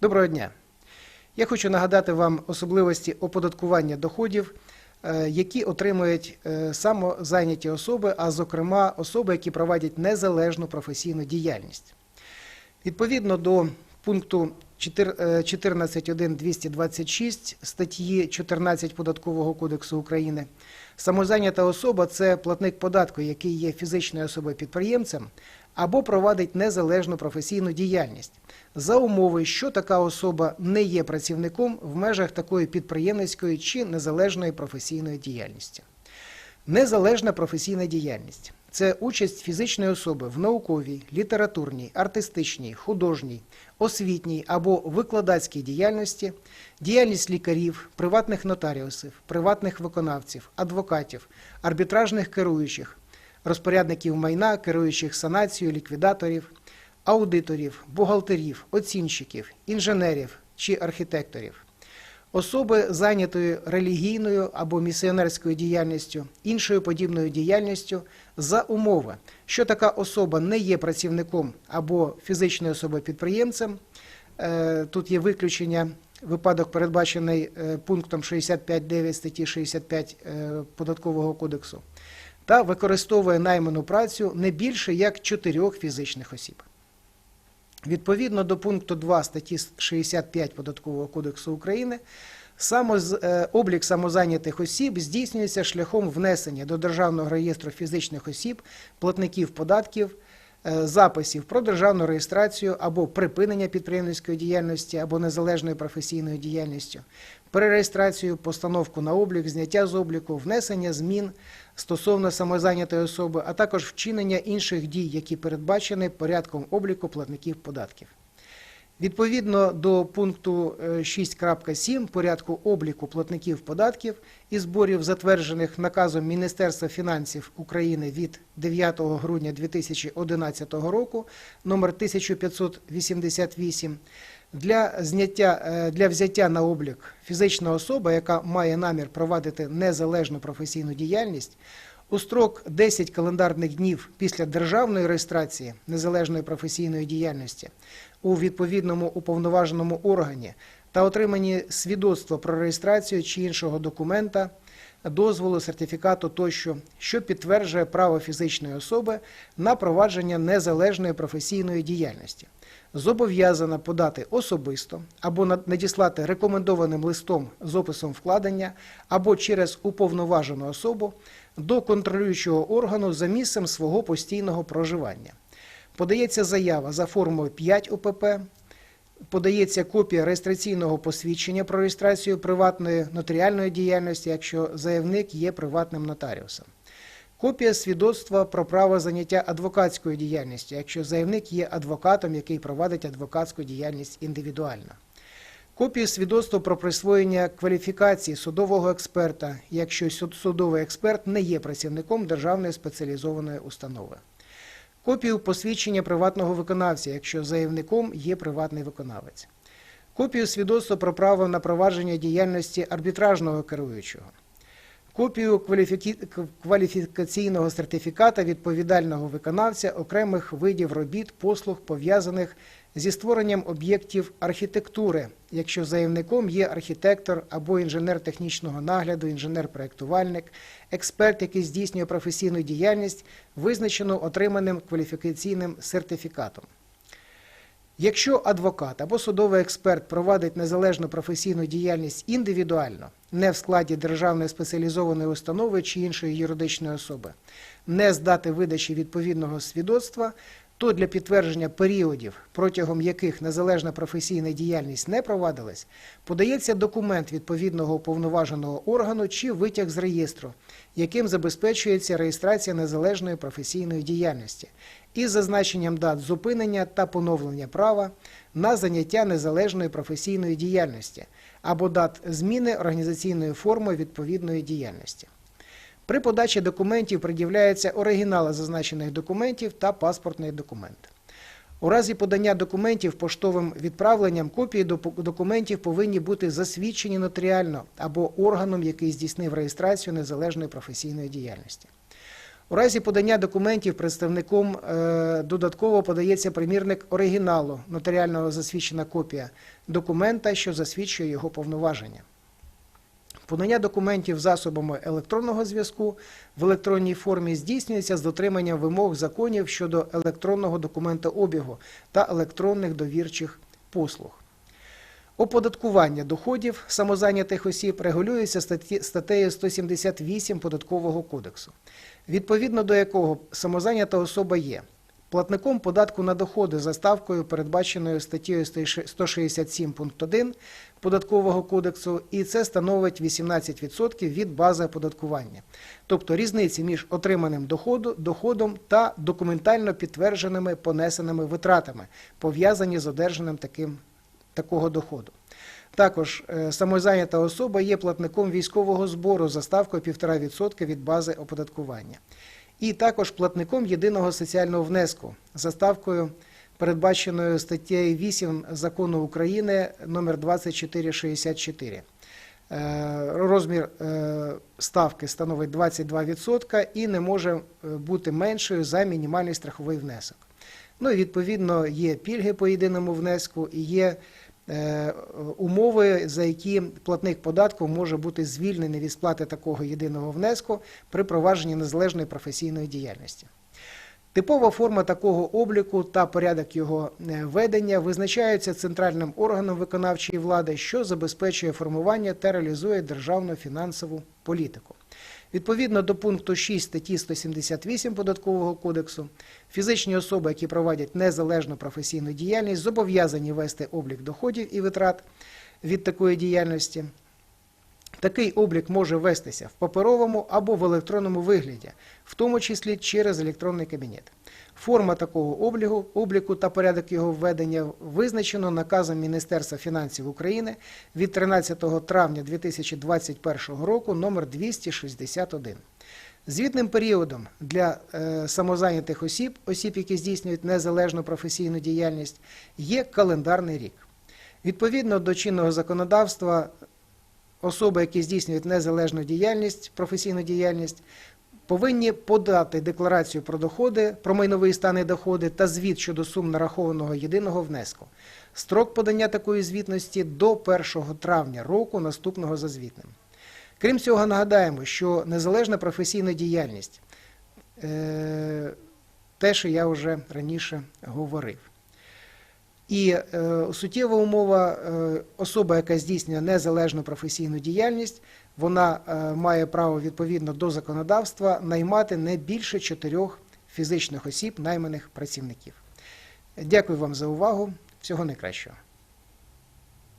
Доброго дня. Я хочу нагадати вам особливості оподаткування доходів, е, які отримують е, самозайняті особи, а зокрема особи, які проводять незалежну професійну діяльність. Відповідно до пункту чотир- е, 14.1.226 статті 14 Податкового кодексу України, самозайнята особа це платник податку, який є фізичною особою підприємцем або провадить незалежну професійну діяльність за умови, що така особа не є працівником в межах такої підприємницької чи незалежної професійної діяльності. Незалежна професійна діяльність це участь фізичної особи в науковій, літературній, артистичній, художній, освітній або викладацькій діяльності, діяльність лікарів, приватних нотаріусів, приватних виконавців, адвокатів, арбітражних керуючих, розпорядників майна, керуючих санацією, ліквідаторів, аудиторів, бухгалтерів, оцінщиків, інженерів чи архітекторів. Особи зайнятої релігійною або місіонерською діяльністю, іншою подібною діяльністю за умови, що така особа не є працівником або фізичною особою підприємцем. Е, Тут є виключення, випадок передбачений е, пунктом 65.9 статті 65 е, Податкового кодексу, та використовує найману працю не більше як чотирьох фізичних осіб. Відповідно до пункту 2 статті 65 Податкового кодексу України, самоз- е, облік самозайнятих осіб здійснюється шляхом внесення до Державного реєстру фізичних осіб, платників податків, записів про державну реєстрацію або припинення підприємницької діяльності або незалежної професійної діяльності, перереєстрацію, постановку на облік, зняття з обліку, внесення змін стосовно самозайнятої особи, а також вчинення інших дій, які передбачені порядком обліку платників податків. Відповідно до пункту е, 6.7 порядку обліку платників податків і зборів, затверджених наказом Міністерства фінансів України від 9 грудня 2011 року, номер 1588, для зняття е, для взяття на облік фізична особа, яка має намір провадити незалежну професійну діяльність, у строк 10 календарних днів після державної реєстрації незалежної професійної діяльності у відповідному уповноваженому органі та отримані свідоцтва про реєстрацію чи іншого документа, дозволу, сертифікату тощо, що підтверджує право фізичної особи на провадження незалежної професійної діяльності. Зобов'язана подати особисто або над- надіслати рекомендованим листом з описом вкладення або через уповноважену особу до контролюючого органу за місцем свого постійного проживання. Подається заява за формою 5 ОПП, подається копія реєстраційного посвідчення про реєстрацію приватної нотаріальної діяльності, якщо заявник є приватним нотаріусом. Копія свідоцтва про право заняття адвокатською діяльністю, якщо заявник є адвокатом, який провадить адвокатську діяльність індивідуально. Копію свідоцтва про присвоєння кваліфікації судового експерта, якщо судовий експерт не є працівником державної спеціалізованої установи. Копію посвідчення приватного виконавця, якщо заявником є приватний виконавець. Копію свідоцтва про право на провадження діяльності арбітражного керуючого. Копію кваліфікаційного сертифіката відповідального виконавця окремих видів робіт, послуг, пов'язаних зі створенням об'єктів архітектури, якщо заявником є архітектор або інженер технічного нагляду, інженер-проєктувальник, експерт, який здійснює професійну діяльність, визначену отриманим кваліфікаційним сертифікатом. Якщо адвокат або судовий експерт провадить незалежну професійну діяльність індивідуально, не в складі державної спеціалізованої установи чи іншої юридичної особи, не з дати видачі відповідного свідоцтва, то для підтвердження періодів, протягом яких незалежна професійна діяльність не провадилась, подається документ відповідного уповноваженого органу чи витяг з реєстру, яким забезпечується реєстрація незалежної професійної діяльності із зазначенням дат зупинення та поновлення права на заняття незалежної професійної діяльності або дат зміни організаційної форми відповідної діяльності. При подачі документів пред'являються оригінали зазначених документів та паспортний документ. У разі подання документів поштовим відправленням копії документів повинні бути засвідчені нотаріально або органом, який здійснив реєстрацію незалежної професійної діяльності. У разі подання документів представником е, додатково подається примірник оригіналу, нотаріального засвідчена копія документа, що засвідчує його повноваження. Подання документів засобами електронного зв'язку в електронній формі здійснюється з дотриманням вимог законів щодо електронного документообігу та електронних довірчих послуг. Оподаткування доходів самозайнятих осіб регулюється статтею 178 Податкового кодексу, відповідно до якого самозайнята особа є платником податку на доходи за ставкою, передбаченою статтею 167 пункт 1 Податкового кодексу, і це становить 18% від бази оподаткування, тобто різниці між отриманим доходу, доходом та документально підтвердженими понесеними витратами, пов'язані з одержаним таким такого доходу. Також е, самозайнята особа є платником військового збору за ставкою 1,5% від бази оподаткування. І також платником єдиного соціального внеску за ставкою, передбаченою статтею 8 закону України номер 2464. Е, Розмір е, ставки становить 22% і не може е, бути меншою за мінімальний страховий внесок. Ну і відповідно є пільги по єдиному внеску і є умови, за які платник податку може бути звільнений від сплати такого єдиного внеску при провадженні незалежної професійної діяльності. Типова форма такого обліку та порядок його е, ведення визначаються центральним органом виконавчої влади, що забезпечує формування та реалізує державну фінансову політику. Відповідно до пункту 6 статті 178 Податкового кодексу, фізичні особи, які проводять незалежну професійну діяльність, зобов'язані вести облік доходів і витрат від такої діяльності. Такий облік може вестися в паперовому або в електронному вигляді, в тому числі через електронний кабінет. Форма такого обліку, обліку та порядок його введення визначено наказом Міністерства фінансів України від 13 травня 2021 року номер 261. Звітним періодом для е, самозайнятих осіб, осіб, які здійснюють незалежну професійну діяльність, є календарний рік. Відповідно до чинного законодавства, особи, які здійснюють незалежну діяльність, професійну діяльність, повинні подати декларацію про доходи, про майновий стан і доходи та звіт щодо сум нарахованого єдиного внеску. Строк подання такої звітності до 1 травня року наступного за звітним. Крім цього, нагадаємо, що незалежна професійна діяльність, е, те, що я вже раніше говорив. І е, суттєва умова е, особа, яка здійснює незалежну професійну діяльність, вона е, має право відповідно до законодавства наймати не більше чотирьох фізичних осіб, найманих працівників. Дякую вам за увагу. Всього найкращого.